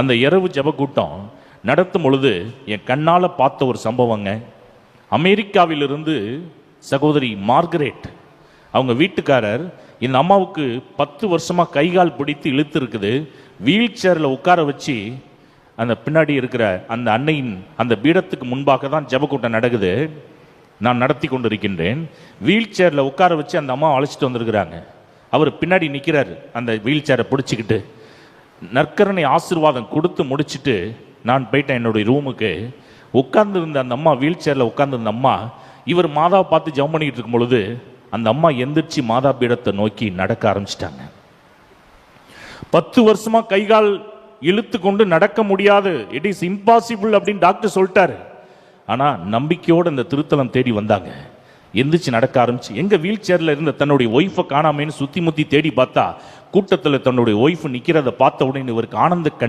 அந்த இரவு ஜெப கூட்டம் நடத்தும் பொழுது என் கண்ணால் பார்த்த ஒரு சம்பவங்க. அமெரிக்காவிலிருந்து சகோதரி மார்கரேட் அவங்க வீட்டுக்காரர் இந்த அம்மாவுக்கு பத்து வருஷமாக கை கால் பிடித்து இழுத்து இருக்குது வீல் சேரில் உட்கார வச்சு அந்த பின்னாடி இருக்கிற அந்த அன்னையின் அந்த பீடத்துக்கு முன்பாக தான் ஜபக்கூட்டம் நடக்குது. நான் நடத்தி கொண்டிருக்கின்றேன். வீல் சேரில் உட்கார வச்சு அந்த அம்மா அழைச்சிட்டு வந்திருக்கிறாங்க. அவர் பின்னாடி நிற்கிறார் அந்த வீல் சேரை பிடிச்சிக்கிட்டு. நற்கரணை ஆசீர்வாதம் கொடுத்து முடிச்சுட்டு நான் போயிட்டேன் என்னுடைய ரூமுக்கு. உட்கார்ந்துருந்த அந்த அம்மா வீல் சேரில் உட்காந்துருந்த அம்மா இவர் மாதாவை பார்த்து ஜெபம் பண்ணிட்டு இருக்கும் பொழுது அந்த அம்மா எந்திரிச்சு மாதா பீடத்தை நோக்கி நடக்க ஆரம்பிச்சிட்டாங்க. பத்து வருஷமா கைகால் இழுத்து கொண்டு நடக்க முடியாது. இட் இஸ் இம்பாசிபிள் அப்படின்னு டாக்டர் சொல்லிட்டாரு. ஆனால் நம்பிக்கையோடு இந்த திருத்தலம் தேடி வந்தாங்க. எந்திரிச்சு நடக்க ஆரம்பிச்சு எங்கள் வீல் சேரில் இருந்த தன்னுடைய ஒய்ஃபை காணாமேன்னு சுத்தி முத்தி தேடி பார்த்தா கூட்டத்தில் தன்னுடைய ஒய்ஃப் நிற்கிறத பார்த்த உடனே இவருக்கு ஆனந்த கண்